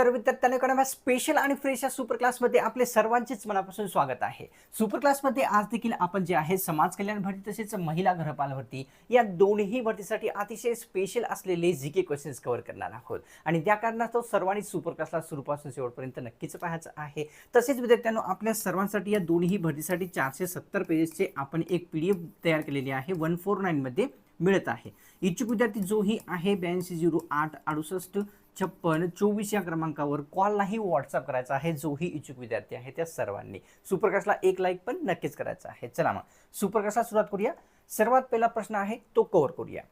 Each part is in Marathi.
तर विद्यार्थ्यांना कडे स्पेशल आणि फ्रेश या सुपर क्लासमध्ये आपले सर्वांचेच मनापासून स्वागत आहे. सुपर क्लासमध्ये आज देखील आपण जे आहे समाज कल्याण भरती तसेच महिला गृहपाल भरती या दोन्ही भरतीसाठी अतिशय स्पेशल असलेले जी के क्वेश्चन्स कव्हर करणार आहोत. आणि त्या कारणास्तव सर्वांनी सुपर क्लासला सुरूपासून शेवटपर्यंत नक्कीच पाहायचं आहे. तसेच विद्यार्थ्यांनो आपल्या सर्वांसाठी या दोन्ही भरतीसाठी चारशे सत्तर पेजेसचे आपण एक पी डी एफ तयार केलेली आहे वन फोर नाईनमध्ये मिळत आहे. इच्छुक विद्यार्थी जोही आहे ब्याऐंशी झिरो आठ अडुसष्ट छप्पन चोवीस या क्रमांकावर कॉललाही व्हॉट्सअप करायचा आहे. जोही इच्छुक विद्यार्थी आहे त्या सर्वांनी. सुपरकास्टला एक लाईक पण नक्कीच करायचा आहे. चला मग. सुपरकास्टला सुरुवात करूया. सर्वात पहिला प्रश्न आहे तो कव्हर करूया.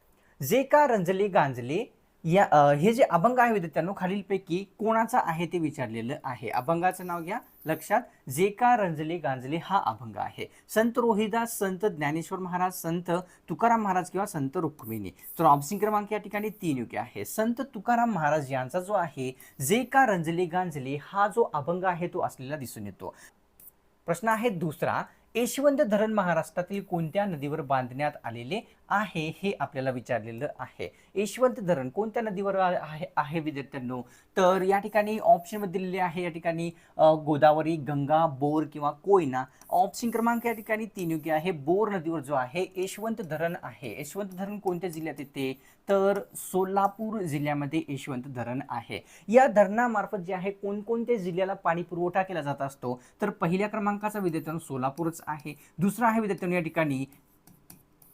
जे का रंजली गांजली या अ, हे जे अभंग आहे विद्यार्थ्यांनो खालीलपैकी कोणाचा आहे ते विचारलेलं आहे. अभंगाचं नाव घ्या. लक्षात जे का रंजले गांजले हा अभंग आहे. संत रोहिदास संत ज्ञानेश्वर महाराज संत तुकाराम महाराज किंवा संत रुक्मिणी. तर ऑप्शन क्रमांक या ठिकाणी तीन योग्य आहे. संत तुकाराम महाराज यांचा जो आहे जे का रंजले गांजले हा जो अभंग आहे तो असलेला दिसून येतो. प्रश्न आहे दुसरा यशवंत धरण महाराष्ट्रातील कोणत्या नदीवर बांधण्यात आलेले आहे हे आपल्याला विचारलेलं आहे. यशवंत धरण कोणत्या नदीवर आहे आहे विद्यार्थ्यांनो? तर या ठिकाणी ऑप्शनमध्ये दिलेले आहे या ठिकाणी गोदावरी गंगा बोर किंवा कोयना. ऑप्शन क्रमांक या ठिकाणी तीन योग्य आहे. बोर नदीवर जो आहे यशवंत धरण आहे. यशवंत धरण कोणत्या जिल्ह्यात येते? तर सोलापूर जिल्ह्यामध्ये यशवंत धरण आहे. या धरणामार्फत जे आहे कोणकोणत्या जिल्ह्याला पाणी पुरवठा केला जात असतो? तर पहिल्या क्रमांकाचा विद्यार्थ्यांनो सोलापूरच आहे. दुसरा आहे विद्यार्थ्यांनो या ठिकाणी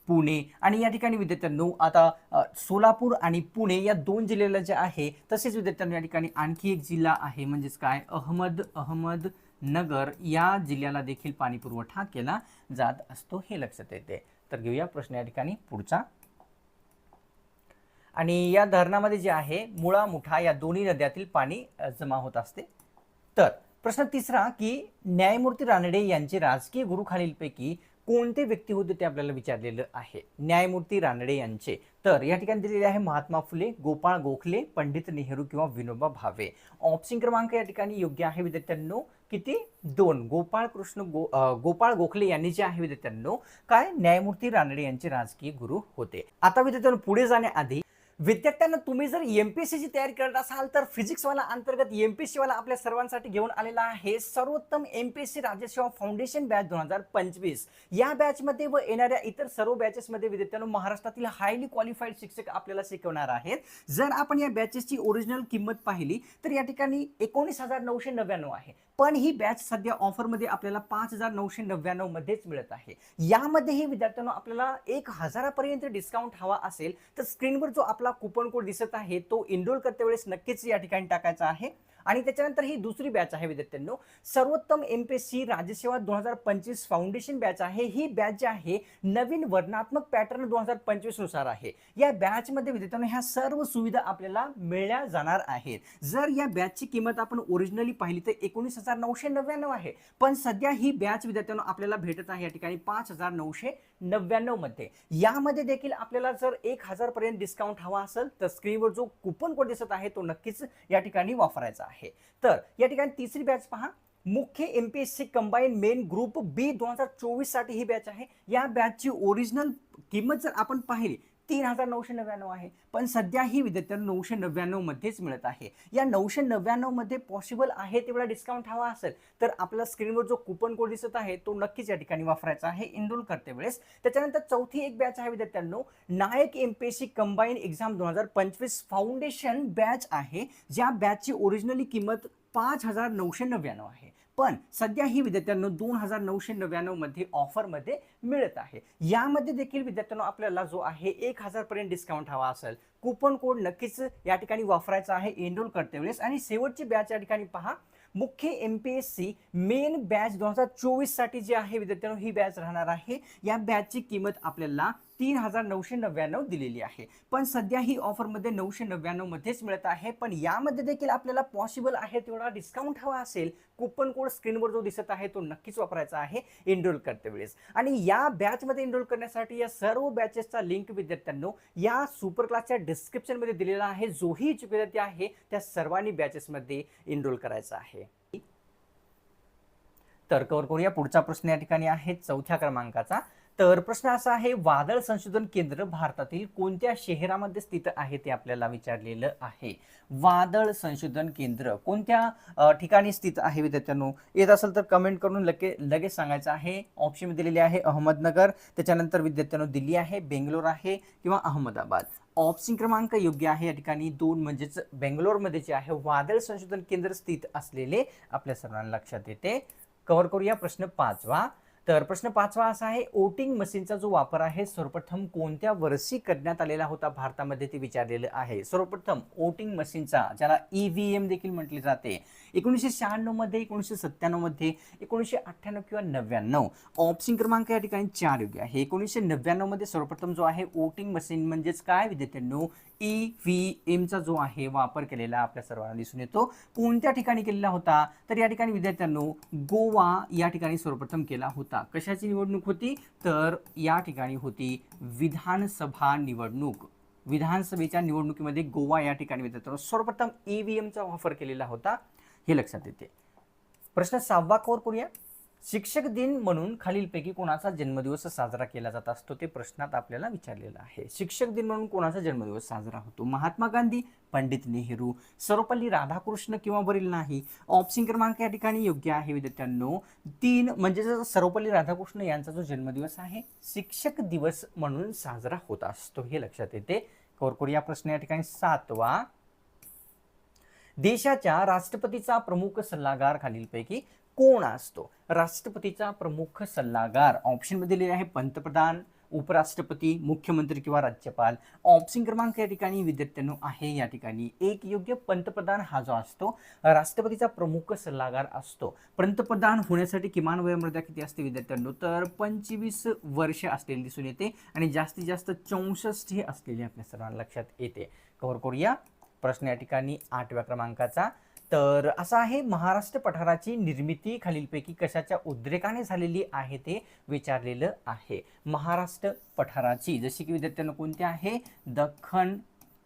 पुणे आणि या ठिकाणी विद्यार्थ्यांनो आता सोलापूर आणि पुणे या दोन जिल्ह्याला जे आहे तसेच विद्यार्थ्यांनो या ठिकाणी आणखी एक जिल्हा आहे म्हणजेच काय? अहमद अहमद नगर या जिल्ह्याला देखील पाणी पुरवठा केला जात असतो हे लक्षात येते. तर घेऊया प्रश्न या ठिकाणी पुढचा. आणि या धरणामध्ये जे आहे मुळा मुठा या दोन्ही नद्यातील पाणी जमा होत असते. तर प्रश्न तिसरा की न्यायमूर्ती रानडे यांचे राजकीय गुरु खालीलपैकी कोणते व्यक्ती होते ते आपल्याला विचारलेलं आहे? न्यायमूर्ती रानडे यांचे. तर या ठिकाणी दिलेले आहे महात्मा फुले गोपाळ गोखले पंडित नेहरू किंवा विनोबा भावे. ऑप्शन क्रमांक या ठिकाणी योग्य आहे विद्यार्थ्यांनो. किती? दोन. गोपाळ कृष्ण गो गोपाळ गोखले यांनी जे आहे विद्यार्थ्यांनो काय? न्यायमूर्ती रानडे यांचे राजकीय गुरु होते. आता विद्यार्थ्यांनो पुढे जाण्याआधी विद्यार्थ्यांना तुम्ही जर एमपीएससी ची तयारी करत असाल तर फिजिक्सवाला अंतर्गत एमपीएससी वाला आपल्या सर्वांसाठी घेऊन आलेला आहे सर्वोत्तम एमपीएससी राज्यसेवा फाउंडेशन बॅच दोन हजार पंचवीस. या बॅचमध्ये व येणाऱ्या इतर सर्व बॅचेसमध्ये विद्यार्थ्यांना महाराष्ट्रातील हायली क्वालिफाईड शिक्षक आपल्याला शिकवणार आहेत. जर आपण या बॅचेसची ओरिजिनल किंमत पाहिली तर या ठिकाणी एकोणीस हजार नऊशे नव्याण्णव आहे. पण ही बॅच सध्या ऑफरमध्ये आपल्याला पाच हजार नऊशे नव्याण्णव मध्येच मिळत आहे. यामध्येही विद्यार्थ्यांना आपल्याला एक हजारापर्यंत डिस्काउंट हवा असेल तर स्क्रीनवर जो आपला कुपन कोड दिसत आहे तो इनरोल करते वेळेस नक्कीच या ठिकाणी टाकायचा आहे. आणि त्याच्यानंतर ही दुसरी बॅच आहे विद्यार्थ्यांनो. सर्वोत्तम एम पी एस सी राज्यसेवा दोन हजार पंचवीस फाउंडेशन बॅच आहे. ही बॅच जी आहे नवीन वर्णात्मक पॅटर्न दोन हजार पंचवीसनुसार आहे. या बॅचमध्ये विद्यार्थ्यांनो ह्या सर्व सुविधा आपल्याला मिळल्या जाणार आहेत. जर या बॅचची किंमत आपण ओरिजिनली पाहिली तर एकोणीस हजार नऊशे नव्याण्णव आहे. पण सध्या ही बॅच विद्यार्थ्यांनो आपल्याला भेटत आहे या ठिकाणी पाच हजार नऊशे नव्याण्णवमध्ये. यामध्ये देखील आपल्याला जर एक हजार पर्यंत डिस्काउंट हवा असेल तर स्क्रीनवर जो कुपन कोड दिसत आहे तो नक्कीच या ठिकाणी वापरायचा आहे. तर या ठिकाणी तिसरी बॅच पहा. मुख्य M P S C combine main group B दोन हजार चोवीससाठी ही बॅच आहे. या बॅचची ओरिजिनल किंमत जर आपण पाहिली तीन हजार नऊशे नव्याण्णव आहे. पण सध्या ही विद्यार्थ्यांना नऊशे नव्याण्णवमध्येच मिळत आहे. या नऊशे नव्याण्णवमध्ये पॉसिबल आहे तेवढा डिस्काउंट हवा असेल तर आपला स्क्रीनवर जो कुपन कोड दिसत आहे तो नक्कीच या ठिकाणी वापरायचा आहे. इंदूल करते वेळेस. त्याच्यानंतर चौथी एक बॅच आहे विद्यार्थ्यांनो. नायक M P S C combine exam दोन हजार पंचवीस फाउंडेशन बॅच आहे. ज्या बॅचची ओरिजिनली किंमत पाच हजार नऊशे नव्याण्णव आहे. पण सध्या ही विद्यार्थ्यांनो दोन हजार नऊशे नव्याण्णवमध्ये ऑफरमध्ये मिळत आहे. यामध्ये देखील विद्यार्थ्यांना आपल्याला जो आहे एक हजार पर्यंत डिस्काउंट हवा असेल. कुपन कोड नक्कीच या ठिकाणी वापरायचा आहे एनरोल करते वेळेस. आणि शेवटची बॅच या ठिकाणी पहा. मुख्य M P S C main batch दोन हजार चोवीससाठी जी आहे विद्यार्थ्यांनो ही बॅच राहणार आहे. या बॅचची किंमत आपल्याला तीन हजार नऊशे नव्याण्णव दिलेली आहे. पण सध्या ही ऑफरमध्ये नऊशे नव्याण्णव मध्येच मिळत आहे. पण यामध्ये देखील आपल्याला पॉसिबल आहे तेवढा डिस्काउंट हवा असेल कुपन कोड स्क्रीनवर जो दिसत आहे तो नक्कीच वापरायचा आहे एनरोल करते वेळेस. आणि या बॅचमध्ये एनरोल करण्यासाठी या सर्व बॅचेसचा लिंक विद्यार्थ्यांनो या सुपर क्लासच्या डिस्क्रिप्शनमध्ये दिलेला आहे. जोही इच्छुक विद्यार्थी आहे त्या सर्वांनी बॅचेसमध्ये एनरोल करायचा आहे. तर कवर करूया. पुढचा प्रश्न या ठिकाणी आहे. चौथ्या क्रमांकाचा. तर प्रश्न असा आहे वादळ संशोधन केंद्र भारतातील कोणत्या शहरामध्ये स्थित आहे ते आपल्याला विचारलेलं आहे. वादळ संशोधन केंद्र कोणत्या ठिकाणी स्थित आहे विद्यार्थ्यांनो येत असेल तर कमेंट करून लगे लगेच सांगायचं आहे. ऑप्शन दिलेले आहे अहमदनगर त्याच्यानंतर विद्यार्थ्यांनो दिल्ली आहे बेंगलोर आहे किंवा अहमदाबाद. ऑप्शन क्रमांक योग्य आहे या ठिकाणी. दोन म्हणजेच बेंगलोरमध्ये जे आहे वादळ संशोधन केंद्र स्थित असलेले आपल्या सर्वांना लक्षात येते. कव्हर करूया प्रश्न पाचवा. तर प्रश्न पाचवा असा आहे वोटिंग मशीनचा जो वापर आहे सर्वप्रथम कोणत्या वर्षी करण्यात आलेला होता भारतामध्ये? ते विचारलेलं आहे. सर्वप्रथम वोटिंग मशीनचा ज्याला ईव्हीएम देखील म्हटले जाते. एकोणीसशे शहाण्णवमध्ये एकोणीसशे सत्त्याण्णवमध्ये एकोणीसशे अठ्ठ्याण्णव किंवा नव्याण्णव. ऑप्शन क्रमांक या ठिकाणी चार योग्य आहे. एकोणीसशे नव्याण्णवमध्ये सर्वप्रथम जो आहे वोटिंग मशीन म्हणजेच काय? विद्यार्थ्यांनो ई व्ही एमचा जो आहे वापर केलेला आपल्या सर्वांना दिसून येतो. कोणत्या ठिकाणी केलेला होता? तर या ठिकाणी विद्यार्थ्यांनो गोवा या ठिकाणी सर्वप्रथम केला होता. कशाची निवडणूक होती? तर या ठिकाणी होती विधानसभा निवडणूक. विधानसभेच्या निवडणुकीमध्ये गोवा या ठिकाणी विद्यार्थ्यांनो सर्वप्रथम ईव्हीएमचा वापर केलेला होता. हे लक्षात येते. प्रश्न सहावा कोर करूया. शिक्षक दिन म्हणून खालीलपैकी कोणाचा जन्मदिवस साजरा केला जात असतो ते प्रश्नात आपल्याला विचारलेलं आहे. शिक्षक दिन म्हणून कोणाचा जन्मदिवस साजरा होतो? महात्मा गांधी पंडित नेहरू सर्वपल्ली राधाकृष्ण किंवा वरील नाही? ऑप्शन क्रमांक या ठिकाणी योग्य आहे विद्यार्थ्यांनो. तीन म्हणजे सर्वपल्ली राधाकृष्ण यांचा जो जन्मदिवस आहे शिक्षक दिवस म्हणून साजरा होत असतो हे लक्षात येते. कोरकोर या प्रश्न या ठिकाणी सातवा. देशाच्या राष्ट्रपतीचा प्रमुख सल्लागार खालीलपैकी कोण असतो? राष्ट्रपतीचा प्रमुख सल्लागार ऑप्शनमध्ये दिलेले आहे पंतप्रधान उपराष्ट्रपती मुख्यमंत्री किंवा राज्यपाल. ऑप्शन क्रमांक या ठिकाणी विद्यार्थ्यांनो आहे. या ठिकाणी एक योग्य पंतप्रधान हा जो असतो राष्ट्रपतीचा प्रमुख सल्लागार असतो. पंतप्रधान होण्यासाठी किमान वयोमर्यादा किती असते विद्यार्थ्यांनो? तर पंचवीस वर्ष असलेली दिसून येते आणि जास्तीत जास्त चौसष्ट हे असलेले आपल्या सर्वांना लक्षात येते. कव्हर करूया. प्रश्न या ठिकाणी आठव्या क्रमांकाचा. तर असा आहे महाराष्ट्र पठाराची निर्मिती खालीलपैकी कशाच्या उद्रेकाने झालेली आहे ते विचारलेलं आहे. महाराष्ट्र पठाराची जशी की विद्यार्थ्यांना कोणती आहे? दख्खन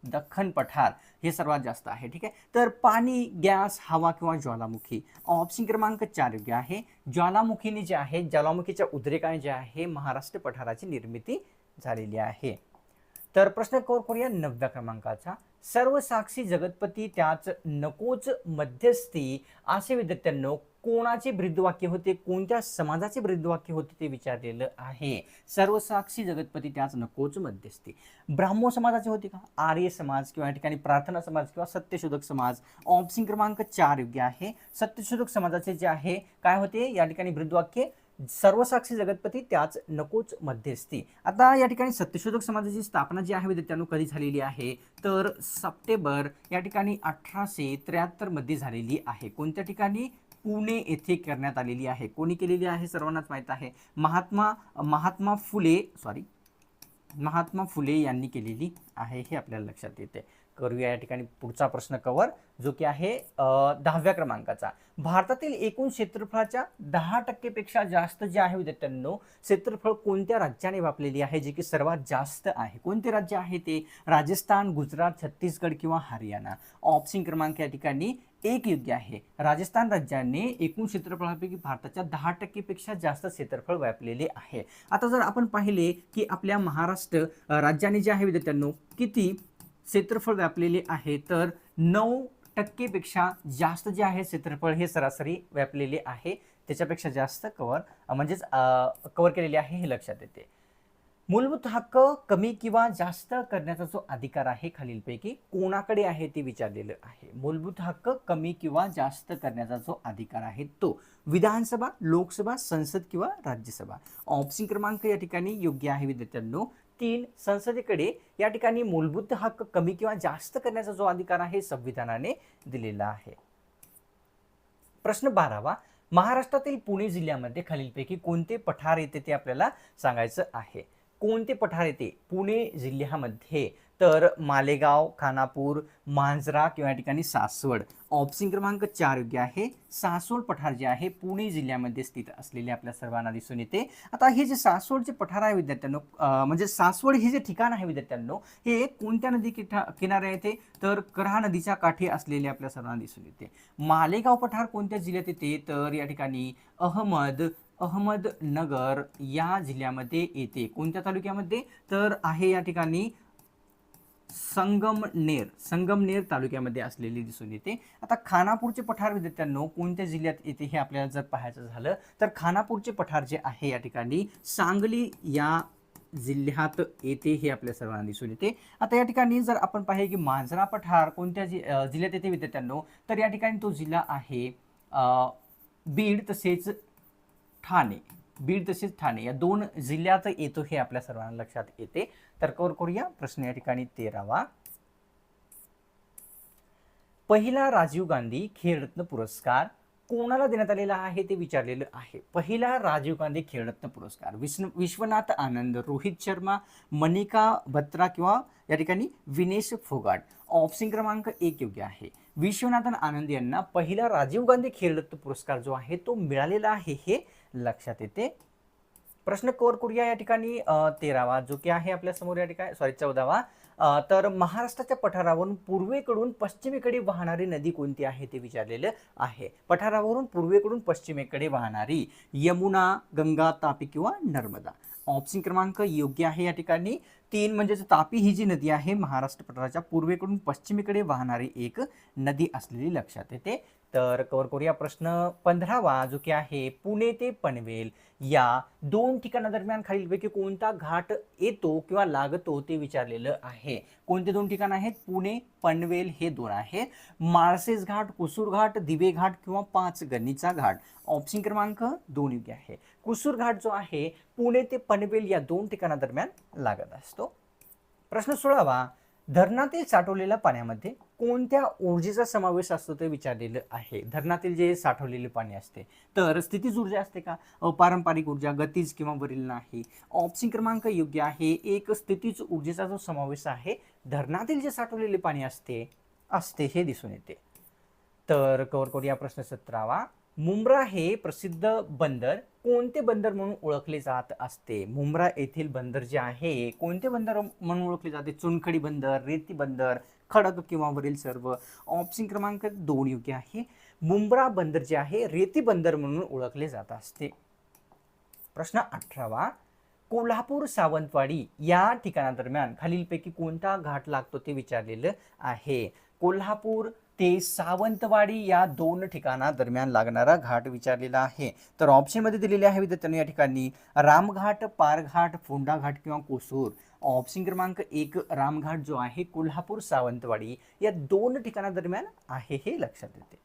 दख्खन पठार हे सर्वात जास्त आहे ठीक आहे? तर पाणी गॅस हवा किंवा ज्वालामुखी ऑप्शन क्रमांक चार योग्य आहे. ज्वालामुखीने जे आहे ज्वालामुखीच्या उद्रेकाने जे आहे महाराष्ट्र पठाराची निर्मिती झालेली आहे. तर प्रश्न कोर करूया नवव्या क्रमांकाचा. सर्व साक्षी जगतपती त्याच नकोच मध्यस्थी असे विद्यार्थ्यांनो कोणाचे ब्रिदवाक्य होते कोणत्या समाजाचे ब्रीदवाक्य होते ते विचारलेलं आहे. सर्व साक्षी जगतपती त्याच नकोच मध्यस्थी. ब्राह्मो समाजाचे होते का? आर्य समाज किंवा या ठिकाणी प्रार्थना समाज किंवा सत्यशोधक समाज. ऑप्शन क्रमांक चार योग्य आहे. सत्यशोधक समाजाचे जे आहे काय होते? या ठिकाणी ब्रीदवाक्य सर्वसाक्षी जगतपती त्याच नकोच मध्यस्थी. आता या ठिकाणी सत्यशोधक समाजाची स्थापना जी आहे विद्यार्थ्यांनो कधी झालेली आहे? तर सप्टेंबर या ठिकाणी अठराशे त्र्याहत्तरमध्ये झालेली आहे. कोणत्या ठिकाणी? पुणे येथे करण्यात आलेली आहे. कोणी केलेली आहे? सर्वांनाच माहीत आहे. महात्मा महात्मा फुले सॉरी महात्मा फुले यांनी केलेली आहे हे आपल्याला लक्षात येते करूया या ठिकाणी पुढचा प्रश्न कवर जो की आहे दहाव्या क्रमांकाचा. भारतातील एकूण क्षेत्रफळाच्या दहा टक्केपेक्षा जास्त जे आहे विद्यार्थ्यांनो क्षेत्रफळ कोणत्या राज्याने व्यापलेली आहे जे की सर्वात जास्त आहे? कोणते राज्य आहे ते? राजस्थान गुजरात छत्तीसगड किंवा हरियाणा? ऑप्शन क्रमांक या ठिकाणी एक योग्य आहे. राजस्थान राज्याने एकूण क्षेत्रफळापैकी भारताच्या दहा टक्केपेक्षा जास्त क्षेत्रफळ व्यापलेले आहे. आता जर आपण पाहिले की आपल्या महाराष्ट्र राज्याने जे आहे विद्यार्थ्यांनो किती क्षेत्रफळ व्यापलेले आहे तर नऊ टक्केपेक्षा जास्त जे आहे क्षेत्रफळ हे सरासरी व्यापलेले आहे. त्याच्यापेक्षा जास्त कवर म्हणजेच कवर केलेले आहे हे लक्षात येते. मूलभूत हक्क कमी किंवा जास्त करण्याचा जो अधिकार आहे खालीलपैकी कोणाकडे आहे ते विचारलेलं आहे. मूलभूत हक्क कमी किंवा जास्त करण्याचा जो अधिकार आहे तो विधानसभा लोकसभा संसद किंवा राज्यसभा. ऑप्शन क्रमांक या ठिकाणी योग्य आहे विद्यार्थ्यांनो. तीन संसदेकडे या ठिकाणी मूलभूत हक्क कमी किंवा जास्त करण्याचा जो अधिकार आहे संविधानाने दिलेला आहे. प्रश्न बारावा. महाराष्ट्रातील पुणे जिल्ह्यामध्ये खालीलपैकी कोणते पठार येते ते आपल्याला सांगायचं आहे. कोणते पठार येते? पुणे जिल्ह्यामध्ये तर मालेगाव खानापूर मांजरा किंवा या ठिकाणी सासवड. ऑप्शन क्रमांक चार योग्य आहे. सासवड पठार जे आहे पुणे जिल्ह्यामध्ये स्थित असलेले आपल्या सर्वांना दिसून येते. आता हे जे सासवडचे पठार आहे विद्यार्थ्यांनो म्हणजे सासवड हे जे ठिकाण आहे विद्यार्थ्यांनो हे कोणत्या नदी किठा किनारे येते? तर करा नदीच्या काठी असलेले आपल्या सर्वांना दिसून येते. मालेगाव पठार कोणत्या जिल्ह्यात येते? तर या ठिकाणी अहमद अहमदनगर या जिल्ह्यामध्ये येते. कोणत्या तालुक्यामध्ये? तर आहे या ठिकाणी संगमनेर संगमनेर तालुक्यामध्ये असलेली दिसून येते. आता खानापूरचे पठार विद्यार्थ्यांनो कोणत्या जिल्ह्यात येते हे आपल्याला जर पाहायचं झालं तर खानापूरचे पठार जे आहे या ठिकाणी सांगली या जिल्ह्यात येते हे आपल्या सर्वांना दिसून येते. आता या ठिकाणी जर आपण पाहिले की मांजरा पठार कोणत्या जि जिल्ह्यात येते विद्यार्थ्यांनो तर या ठिकाणी तो जिल्हा आहे बीड तसेच ठाणे. बीड तसेच ठाणे या दोन जिल्ह्यात येतो हे आपल्या सर्वांना लक्षात येते. तर कवर करूया प्रश्न या ठिकाणी तेरावा. पहिला राजीव गांधी खेळरत्न पुरस्कार कोणाला देण्यात आलेला आहे ते विचारलेलं आहे. पहिला राजीव गांधी खेळरत्न पुरस्कार विश्व विश्वनाथ आनंद रोहित शर्मा मनिका बत्रा किंवा या ठिकाणी विनेश फोगाट. ऑप्शन क्रमांक एक योग्य आहे. विश्वनाथन आनंद यांना पहिला राजीव गांधी खेळरत्न पुरस्कार जो आहे तो मिळालेला आहे हे लक्षात येते. प्रश्न कवर करूया या ठिकाणी तेरावा जो की आहे आपल्यासमोर या ठिकाणी सॉरी चौदावा. तर महाराष्ट्राच्या पठारावरून पूर्वेकडून पश्चिमेकडे वाहणारी नदी कोणती आहे ते विचारलेलं आहे. पठारावरून पूर्वेकडून पश्चिमेकडे वाहणारी यमुना गंगा तापी किंवा नर्मदा. ऑप्शन क्रमांक योग्य आहे या ठिकाणी. तीन म्हणजेच तापी ही जी नदी आहे महाराष्ट्र पठाराच्या पूर्वेकडून पश्चिमेकडे वाहणारी एक नदी असलेली लक्षात येते. तर कवर करूया प्रश्न पंधरावा जो की आहे पुणे ते पनवेल या दोन ठिकाणादरम्यान खालीलपैकी कोणता घाट येतो किंवा लागतो ते विचारलेलं आहे. कोणते दोन ठिकाण आहेत? पुणे पनवेल हे दोन आहे माळसेस घाट कुसूर घाट दिवे घाट किंवा पाच गणीचा घाट. ऑप्शन क्रमांक दोन योग्य आहे. कुसूर घाट जो आहे पुणे ते पनवेल या दोन ठिकाणादरम्यान लागत असतो. प्रश्न सोळावा धरणातील साठवलेल्या पाण्यामध्ये कोणत्या ऊर्जेचा समावेश असतो ते विचारलेलं आहे. धरणातील जे साठवलेले पाणी असते तर स्थितीज ऊर्जा असते का? पारंपरिक ऊर्जा गतीज किंवा वरील नाही. ऑप्शन क्रमांक योग्य आहे. एक स्थितीज ऊर्जेचा जो समावेश आहे धरणातील जे साठवलेले पाणी असते असते हे दिसून येते. तर कवर करूया प्रश्न सतरावा. मुंब्रा हे प्रसिद्ध बंदर कोणते बंदर म्हणून ओळखले जात असते? मुंब्रा येथील बंदर जे आहे कोणते बंदर म्हणून ओळखले जाते? चुनखडी बंदर रेती बंदर खडक किंवा वरील सर्व ऑप्शन क्रमांक दोन योग्य आहे. मुंब्रा बंदर जे आहे रेती बंदर म्हणून ओळखले जात असते. प्रश्न अठरावा कोल्हापूर सावंतवाडी या ठिकाणादरम्यान खालीलपैकी कोणता घाट लागतो ते विचारलेलं आहे. कोल्हापूर ते सावंतवाडी या दोन ठिकाणादरम्यान लागणारा घाट विचारलेला आहे. तर ऑप्शनमध्ये दिलेले आहे विद्यार्थ्यांनी या ठिकाणी रामघाट पारघाट फोंडा घाट किंवा कोसूर. ऑप्शन क्रमांक एक रामघाट जो आहे कोल्हापूर सावंतवाडी या दोन ठिकाणादरम्यान आहे हे लक्षात येते.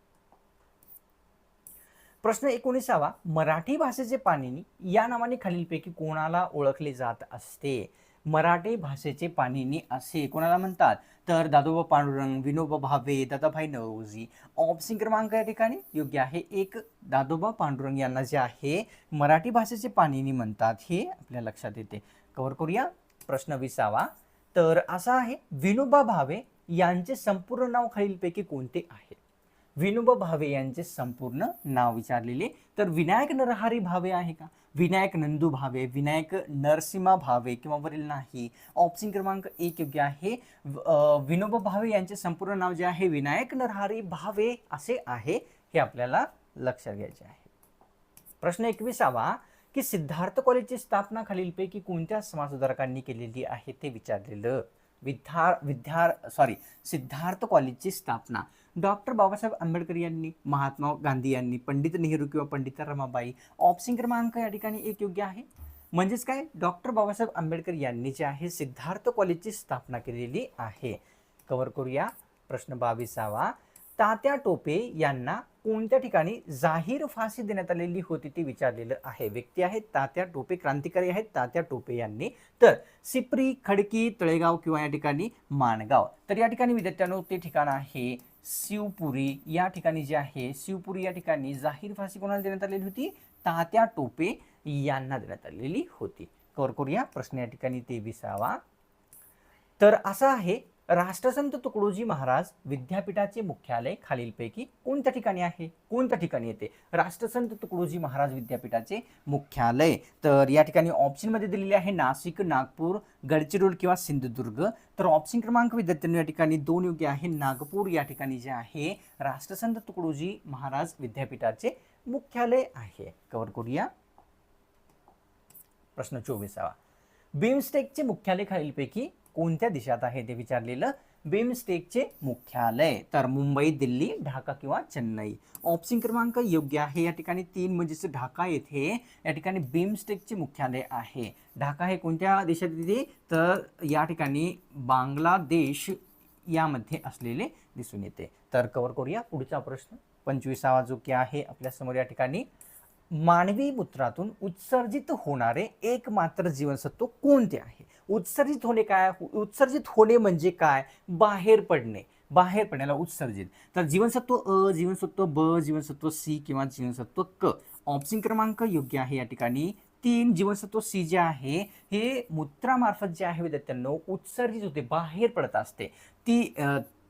प्रश्न एकोणीसावा मराठी भाषेचे पाणिनी या नावाने खालीलपैकी कोणाला ओळखले जात असते? मराठी भाषेचे पाणिनी असे कोणाला म्हणतात? तर दादोबा पांडुरंग विनोबा भावे दादाभाई नवरोजी. ऑप्शन क्रमांक या ठिकाणी योग्य आहे. एक दादोबा पांडुरंग यांना जे आहे मराठी भाषेचे पाणिनी म्हणतात हे आपल्या लक्षात येते. कव्हर करूया. प्रश्न विसावा. तर असा आहे विनोबा भावे यांचे संपूर्ण नाव खालीलपैकी कोणते आहे विनोबा भावे यांचे संपूर्ण नाव विचारलेले. तर विनायक नरहरी भावे आहे का? विनायक नंदू भावे विनायक नरसिंहा भावे किंवा वरील नाही. ऑप्शन क्रमांक एक योग्य आहे. विनोबा भावे यांचे संपूर्ण नाव जे आहे विनायक नरहरी भावे असे आहे हे आपल्याला लक्षात घ्यायचे आहे. प्रश्न एकविसावा की सिद्धार्थ कॉलेजची स्थापना खालीलपैकी कोणत्या समाजसुधारकांनी केलेली आहे ते विचारलेलं. विद्यार विद्यार सॉरी सिद्धार्थ कॉलेजची स्थापना. डॉक्टर बाबासाहेब आंबेडकर यांनी महात्मा गांधी यांनी पंडित नेहरू किंवा पंडित रमाबाई ऑप्शन क्रमांक या ठिकाणी एक योग्य आहे. म्हणजेच काय? डॉक्टर बाबासाहेब आंबेडकर यांनी जे आहे सिद्धार्थ कॉलेजची स्थापना केलेली आहे. कवर करूया प्रश्न बावीसावा. तात्या टोपे यांना कोणत्या ठिकाणी जाहीर फाशी देण्यात आलेली होती ते विचारलेलं आहे. व्यक्ती आहेत तात्या टोपे क्रांतिकारी आहेत तात्या टोपे यांनी. तर सिप्री खडकी तळेगाव किंवा या ठिकाणी माणगाव. तर या ठिकाणी विद्यार्थ्यांनो ते ठिकाण आहे शिवपुरी. या ठिकाणी जे आहे शिवपुरी या ठिकाणी जाहीर फाशी कोणाला देण्यात आलेली होती? तात्या टोपे यांना देण्यात आलेली होती. कवर करूया प्रश्न या ठिकाणी ते विसावा. तर असा आहे राष्ट्रसंत तुकडोजी महाराज विद्यापीठाचे मुख्यालय खालीलपैकी कोणत्या ठिकाणी आहे? कोणत्या ठिकाणी येते? राष्ट्रसंत तुकडोजी महाराज विद्यापीठाचे मुख्यालय. तर या ठिकाणी ऑप्शनमध्ये दिलेले आहे नाशिक नागपूर गडचिरोली किंवा सिंधुदुर्ग. तर ऑप्शन क्रमांक विद्यार्थ्यांनी या ठिकाणी दोन योग्य आहे. नागपूर या ठिकाणी जे आहे राष्ट्रसंत तुकडोजी महाराज विद्यापीठाचे मुख्यालय आहे. कवर करूया. प्रश्न चोवीसावा. बिमस्टेकचे मुख्यालय खालीलपैकी कोणत्या देशात आहे ते विचारलेलं बिमस्टेकचे मुख्यालय. तर मुंबई दिल्ली ढाका किंवा चेन्नई. ऑप्शन क्रमांक योग्य आहे. या ठिकाणी तीन म्हणजेच ढाका येथे या ठिकाणी बिमस्टेकचे मुख्यालय आहे. ढाका हे कोणत्या देशात येते तर या ठिकाणी बांगलादेश यामध्ये असलेले दिसून येते. तर कवर करूया पुढचा प्रश्न. पंचवीसावा जो की आहे आपल्यासमोर या ठिकाणी. मानवी मूत्रातून उत्सर्जित होणारे एकमात्र जीवनसत्व कोणते आहे? उत्सर्जित होणे काय? उत्सर्जित होणे म्हणजे काय? बाहेर पडणे. बाहेर पडण्याला उत्सर्जित. तर जीवनसत्व अ जीवनसत्व ब जीवनसत्व सी किंवा जीवनसत्व क. ऑप्शन क्रमांक योग्य आहे या ठिकाणी. तीन जीवनसत्व सी जे आहे हे मूत्रामार्फत जे आहे विद्यार्थ्यांना उत्सर्जित होते बाहेर पडत असते. ती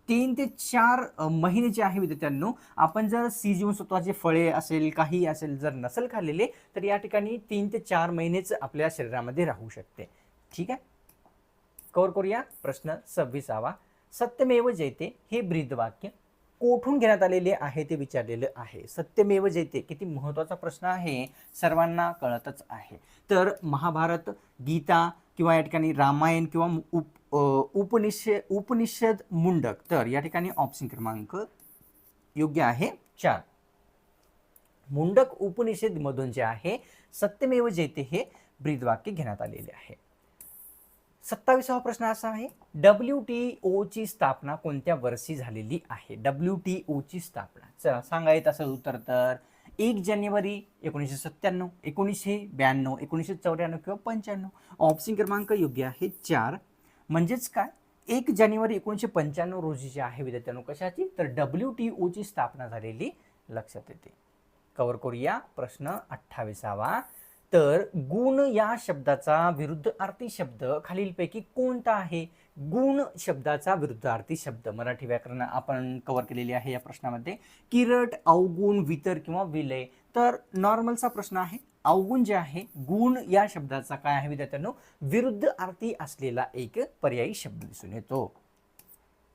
तीन ते चार महिने जे आहे विद्यार्थ्यांनो आपण जर सी जीवनसत्वाचे फळे असेल काही असेल जर नसेल खाल्लेले तर या ठिकाणी तीन ते चार महिनेच आपल्या शरीरामध्ये राहू शकते. ठीक आहे? कवर करूया. प्रश्न सव्वीसावा. सत्यमेव जयते हे ब्रीदवाक्य कोठून घेण्यात आलेले आहे ते विचारलेलं आहे. सत्यमेव जयते किती महत्त्वाचा प्रश्न आहे सर्वांना कळतच आहे. तर महाभारत गीता किंवा या ठिकाणी रामायण किंवा उप उपनिषे उपनिषद उपनिषद मुंडक. तर या ठिकाणी ऑप्शन क्रमांक योग्य आहे चार. मुंडक उपनिषद मधून जे आहे सत्यमेव जयते हे ब्रीदवाक्य घेण्यात आलेले आहे. सत्तावीसावा प्रश्न असा आहे डब्ल्यू टी ओची स्थापना कोणत्या वर्षी झालेली आहे? डब्ल्यू टी ओची स्थापना. चला असं उत्तर तर. एक जानेवारी एकोणीसशे सत्त्याण्णव एकोणीसशे ब्याण्णव एकोणीसशे चौऱ्याण्णव किंवा पंच्याण्णव. ऑप्शन क्रमांक योग्य आहे चार. म्हणजेच काय? एक जानेवारी एकोणीसशे पंच्याण्णव रोजी जी आहे विद्यार्थ्यांनो कशाची? तर डब्ल्यू टी ओची स्थापना झालेली लक्षात येते. कवर करूया प्रश्न अठ्ठावीसावा. तर गुण या शब्दाचा विरुद्ध आर्थिक शब्द खालीलपैकी कोणता आहे? गुण शब्दाचा विरुद्धार्थी शब्द. मराठी व्याकरण आपण कव्हर केलेली आहे या प्रश्नामध्ये. किरट अवगुण वितर किंवा विलय. तर नॉर्मलचा प्रश्न आहे अवगुण जे आहे गुण या शब्दाचा काय आहे विद्यार्थ्यांनो? विरुद्ध अर्थी असलेला एक पर्यायी शब्द दिसून येतो.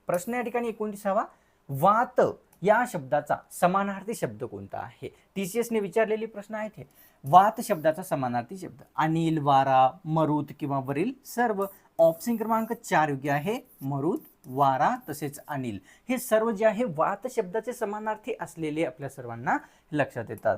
प्रश्न या ठिकाणी एकोणतीसावा. वात या शब्दाचा समानार्थी शब्द कोणता आहे? टी सी एसने विचारलेले प्रश्न आहेत हे. वात शब्दाचा समानार्थी शब्द. अनिल वारा मरुत किंवा वरील सर्व ऑप्शन क्रमांक चार योग्य आहे. मरुत वारा तसेच अनिल. हे सर्व जे आहे वात शब्दाचे समानार्थी असलेले आपल्या सर्वांना लक्षात येतात.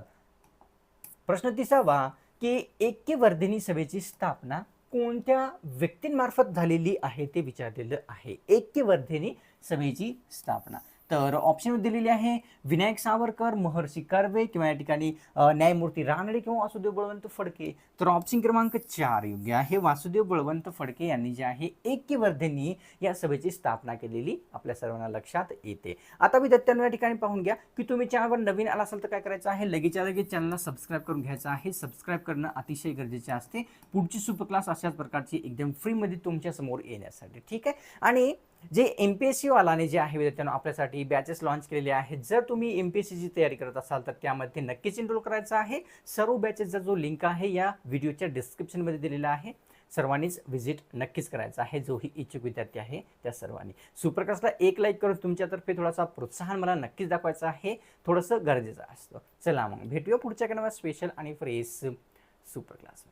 प्रश्न तिसावा की एक्यवर्धिनी सभेची स्थापना कोणत्या व्यक्तींमार्फत झालेली आहे ते विचारलेलं आहे. एक्यवर्धिनी सभेची स्थापना. तर ऑप्शन दिलेली आहे विनायक सावरकर महर्षी कर्वे किंवा या ठिकाणी न्यायमूर्ती रानडे किंवा वासुदेव बळवंत फडके. तर ऑप्शन क्रमांक चार योग्य आहे. वासुदेव बळवंत फडके यांनी जे आहे ऐक्यवर्धिनी या सभेची स्थापना केलेली आपल्या सर्वांना लक्षात येते. आता विद्यार्थ्यांनो या ठिकाणी पाहून घ्या की तुम्ही चॅनलवर नवीन आला असाल तर काय करायचं आहे? लगेचच्या लगेच चॅनलला सबस्क्राईब करून घ्यायचं आहे. सबस्क्राईब करणं अतिशय गरजेचे असते. पुढची सुपर क्लास अशाच प्रकारची एकदम फ्रीमध्ये तुमच्यासमोर येण्यासाठी. ठीक आहे? आणि जे एम पी एस सी वालाने जे आहे विद्यार्थ्यांना आपल्यासाठी बॅचेस लॉन्च केलेले आहेत. जर तुम्ही एम पी एस सीची तयारी करत असाल तर त्यामध्ये नक्कीच एनरोल करायचं आहे. सर्व बॅचेसचा जो लिंक आहे या व्हिडिओच्या डिस्क्रिप्शनमध्ये दिलेला आहे. सर्वांनीच व्हिजिट नक्कीच करायचं आहे जोही इच्छुक विद्यार्थी आहे त्या सर्वांनी. सुप्रकाशला एक लाईक करून तुमच्यातर्फे थोडासा प्रोत्साहन मला नक्कीच दाखवायचं आहे. थोडंसं गरजेचं असतं. चला मग भेटूया पुढच्या एका स्पेशल आणि फ्रेश सुपर क्लास